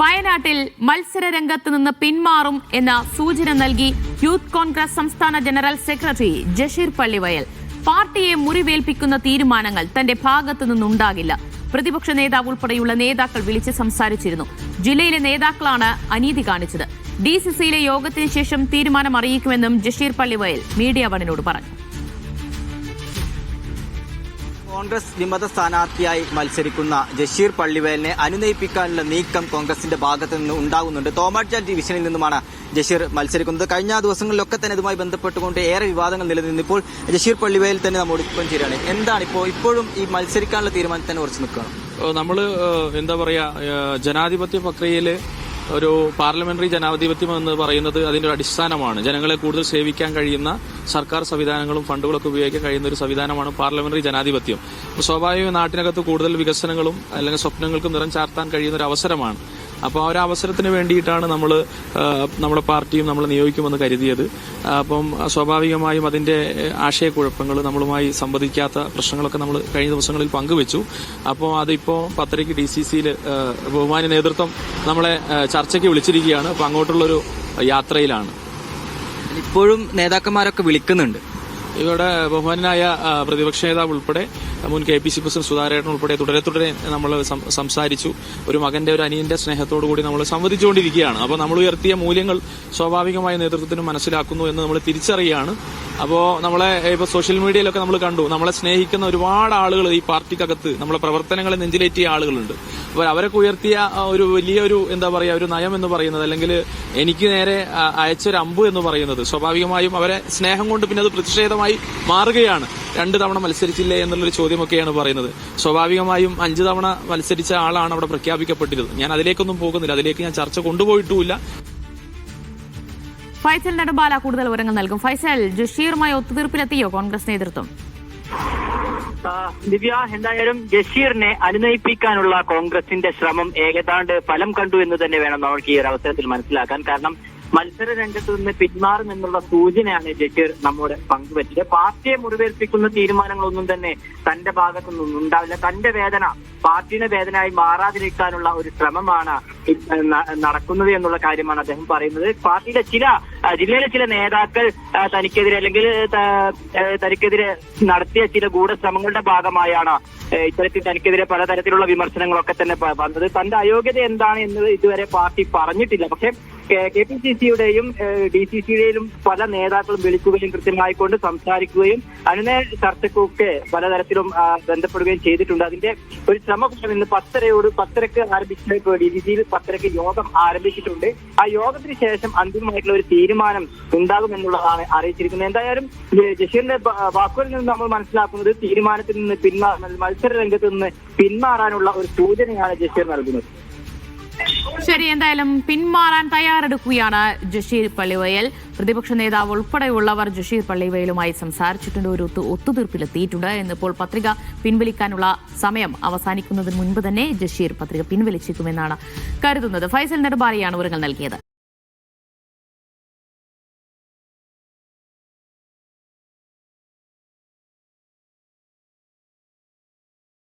വയനാട്ടിൽ മത്സര രംഗത്ത് നിന്ന് പിന്മാറും എന്ന സൂചന നൽകി യൂത്ത് കോൺഗ്രസ് സംസ്ഥാന ജനറൽ സെക്രട്ടറി ജഷീർ പള്ളിവയൽ. പാർട്ടിയെ മുറിവേൽപ്പിക്കുന്ന തീരുമാനങ്ങൾ തന്റെ ഭാഗത്തു നിന്നുണ്ടാകില്ല. പ്രതിപക്ഷ നേതാവ് ഉൾപ്പെടെയുള്ള നേതാക്കൾ വിളിച്ച് സംസാരിച്ചിരുന്നു. ജില്ലയിലെ നേതാക്കളാണ് അനീതി കാണിച്ചത്. ഡി സി സിയിലെ യോഗത്തിന് ശേഷം തീരുമാനം അറിയിക്കുമെന്നും ജഷീർ പള്ളിവയൽ മീഡിയ വണിനോട് പറഞ്ഞു. കോൺഗ്രസ് വിമത സ്ഥാനാർത്ഥിയായി മത്സരിക്കുന്ന ജഷീർ പള്ളിവേലിനെ അനുനയിപ്പിക്കാനുള്ള നീക്കം കോൺഗ്രസിന്റെ ഭാഗത്ത് നിന്ന് ഉണ്ടാകുന്നുണ്ട്. തോമാട്ജ ഡിവിഷനിൽ നിന്നുമാണ് ജഷീർ മത്സരിക്കുന്നത്. കഴിഞ്ഞ ദിവസങ്ങളിലൊക്കെ തന്നെ ഇതുമായി ബന്ധപ്പെട്ടുകൊണ്ട് ഏറെ വിവാദങ്ങൾ നിലനിന്ന് ഇപ്പോൾ ജഷീർ പള്ളിവേലിൽ തന്നെ നമ്മൾ ഇപ്പം ചേരുകയാണ് എന്താണ് ഇപ്പോൾ ഇപ്പോഴും ഈ മത്സരിക്കാനുള്ള തീരുമാനത്തിന് തന്നെ ഉറച്ചു നിൽക്കുകയാണ് നമ്മൾ എന്താ പറയാ ജനാധിപത്യ പ്രക്രിയയിൽ ഒരു പാർലമെന്ററി ജനാധിപത്യം എന്ന് പറയുന്നത് അതിന്റെ ഒരു അടിസ്ഥാനമാണ്. ജനങ്ങളെ കൂടുതൽ സേവിക്കാൻ കഴിയുന്ന സർക്കാർ സംവിധാനങ്ങളും ഫണ്ടുകളൊക്കെ ഉപയോഗിക്കാൻ കഴിയുന്ന ഒരു സംവിധാനമാണ് പാർലമെന്ററി ജനാധിപത്യം. സ്വാഭാവികമായി നാട്ടിനകത്ത് കൂടുതൽ വികസനങ്ങളും അല്ലെങ്കിൽ സ്വപ്നങ്ങൾക്കും നിറം ചാർത്താൻ കഴിയുന്ന ഒരു അവസരമാണ് അപ്പോൾ ആ ഒരു അവസരത്തിന് വേണ്ടിയിട്ടാണ് നമ്മൾ നമ്മുടെ പാർട്ടിയും നമ്മൾ നിയോഗിക്കുമെന്ന് കരുതിയത്. അപ്പം സ്വാഭാവികമായും അതിന്റെ ആശയക്കുഴപ്പങ്ങൾ നമ്മളുമായി സംവദിക്കാത്ത പ്രശ്നങ്ങളൊക്കെ നമ്മൾ കഴിഞ്ഞ ദിവസങ്ങളിൽ പങ്കുവെച്ചു. അപ്പോൾ അതിപ്പോൾ പത്തരയ്ക്ക് ഡി സി സിയിൽ ബഹുമാന നേതൃത്വം നമ്മളെ ചർച്ചയ്ക്ക് വിളിച്ചിരിക്കുകയാണ്. അപ്പോൾ അങ്ങോട്ടുള്ളൊരു യാത്രയിലാണ്. ഇപ്പോഴും നേതാക്കന്മാരൊക്കെ വിളിക്കുന്നുണ്ട്. ഇവിടെ ബഹുമാനായ പ്രതിപക്ഷ നേതാവ് ഉൾപ്പെടെ മുൻ കെ പി സി പ്രസിഡന്റ് സുധാരേട്ടൻ ഉൾപ്പെടെ തുടരെ തുടരെ നമ്മൾ സംസാരിച്ചു. ഒരു മകന്റെ ഒരു അനിയന്റെ സ്നേഹത്തോടു കൂടി നമ്മൾ സംവദിച്ചുകൊണ്ടിരിക്കുകയാണ്. അപ്പോൾ നമ്മൾ ഉയർത്തിയ മൂല്യങ്ങൾ സ്വാഭാവികമായ നേതൃത്വത്തിന് മനസ്സിലാക്കുന്നു എന്ന് നമ്മൾ തിരിച്ചറിയുകയാണ്. അപ്പോൾ നമ്മളെ ഇപ്പോൾ സോഷ്യൽ മീഡിയയിലൊക്കെ നമ്മൾ കണ്ടു. നമ്മളെ സ്നേഹിക്കുന്ന ഒരുപാട് ആളുകൾ ഈ പാർട്ടിക്കകത്ത് നമ്മളെ പ്രവർത്തനങ്ങളെ നെഞ്ചിലേറ്റിയ ആളുകളുണ്ട്. അവരൊക്കെ ഉയർത്തിയ ഒരു വലിയൊരു എന്താ പറയുക ഒരു നയം എന്ന് പറയുന്നത് അല്ലെങ്കിൽ എനിക്ക് നേരെ അയച്ച അയച്ചൊരു അമ്പ് എന്ന് പറയുന്നത് സ്വാഭാവികമായും അവരെ സ്നേഹം കൊണ്ട് പിന്നെ അത് പ്രതിഷേധമായി മാറുകയാണ്. രണ്ട് തവണ മത്സരിച്ചില്ലേ എന്നുള്ളൊരു ചോദ്യമൊക്കെയാണ് പറയുന്നത്. സ്വാഭാവികമായും അഞ്ച് തവണ മത്സരിച്ച ആളാണ് അവിടെ പ്രഖ്യാപിക്കപ്പെട്ടിരുന്നത്. ഞാൻ അതിലേക്കൊന്നും പോകുന്നില്ല. അതിലേക്ക് ഞാൻ ചർച്ച കൊണ്ടുപോയിട്ടുമില്ല. ഫൈസൽ നെടുമ്പാല കൂടുതൽ വിവരങ്ങൾ നൽകും. ഫൈസൽ ജഷീറുമായി ഒത്തുതീർപ്പിലെത്തിയോ കോൺഗ്രസ് നേതൃത്വം? ദിവ്യ എന്തായാലും ജഷീറിനെ അനുനയിപ്പിക്കാനുള്ള കോൺഗ്രസിന്റെ ശ്രമം ഏകദാണ്ട് ഫലം കണ്ടു എന്ന് തന്നെ വേണം നമുക്ക് ഈ ഒരു അവസരത്തിൽ മനസ്സിലാക്കാൻ. കാരണം മത്സര രംഗത്ത് നിന്ന് പിന്മാറുമെന്നുള്ള സൂചനയാണ് ജക്കീർ നമ്മോട് പങ്കുവച്ചത്. പാർട്ടിയെ മുറിവേൽപ്പിക്കുന്ന തീരുമാനങ്ങളൊന്നും തന്നെ തന്റെ ഭാഗത്തു നിന്നും ഉണ്ടാവില്ല. തന്റെ വേദന പാർട്ടിയുടെ വേദനയായി മാറാതിരിക്കാനുള്ള ഒരു ശ്രമമാണ് നടക്കുന്നത് എന്നുള്ള കാര്യമാണ് അദ്ദേഹം പറയുന്നത്. പാർട്ടിയിലെ ചില ജില്ലയിലെ ചില നേതാക്കൾ തനിക്കെതിരെ അല്ലെങ്കിൽ തനിക്കെതിരെ നടത്തിയ ചില ഗൂഢശ്രമങ്ങളുടെ ഭാഗമായാണ് ഇത്തരത്തിൽ തനിക്കെതിരെ പലതരത്തിലുള്ള വിമർശനങ്ങളൊക്കെ തന്നെ വന്നത്. തന്റെ അയോഗ്യത എന്താണ് എന്നത് ഇതുവരെ പാർട്ടി പറഞ്ഞിട്ടില്ല. പക്ഷെ കെ പി സി സിയുടെയും ഡി സി സിയുടെയും പല നേതാക്കളും വിളിക്കുകയും കൃത്യമായിക്കൊണ്ട് സംസാരിക്കുകയും അനുനയ ചർച്ചക്കൊക്കെ പലതരത്തിലും ബന്ധപ്പെടുകയും ചെയ്തിട്ടുണ്ട്. അതിന്റെ ഒരു ശ്രമം ഇന്ന് പത്തരയോട് പത്തരക്ക് ആരംഭിച്ച ഡി സി സിയിൽ പത്തരക്ക് യോഗം ആരംഭിച്ചിട്ടുണ്ട്. ആ യോഗത്തിന് ശേഷം അന്തിമമായിട്ടുള്ള ഒരു തീരുമാനം ഉണ്ടാകുമെന്നുള്ളതാണ് അറിയിച്ചിരിക്കുന്നത്. എന്തായാലും ജഷീറിന്റെ വാക്കുകളിൽ നിന്ന് നമ്മൾ മനസ്സിലാക്കുന്നത് തീരുമാനത്തിൽ നിന്ന് പിന്മാ മത്സര രംഗത്ത് നിന്ന് പിന്മാറാനുള്ള ഒരു സൂചനയാണ് ജഷീർ നൽകുന്നത്. ശരി എന്തായാലും പിന്മാറാൻ തയ്യാറെടുക്കുകയാണ് ജഷീർ പള്ളിവയൽ. പ്രതിപക്ഷ നേതാവ് ഉൾപ്പെടെയുള്ളവർ ജഷീർ പള്ളിവയലുമായി സംസാരിച്ചിട്ടുണ്ട്. ഒരു ഒത്തു- ഒത്തുതീർപ്പിലെത്തിയിട്ടുണ്ട്. എന്നിപ്പോൾ പത്രിക പിൻവലിക്കാനുള്ള സമയം അവസാനിക്കുന്നതിന് മുൻപ് തന്നെ ജഷീർ പത്രിക പിൻവലിച്ചേക്കുമെന്നാണ് കരുതുന്നത്. ഫൈസൽ നെടുമ്പാലയാണ് വിവരങ്ങൾ നൽകിയത്.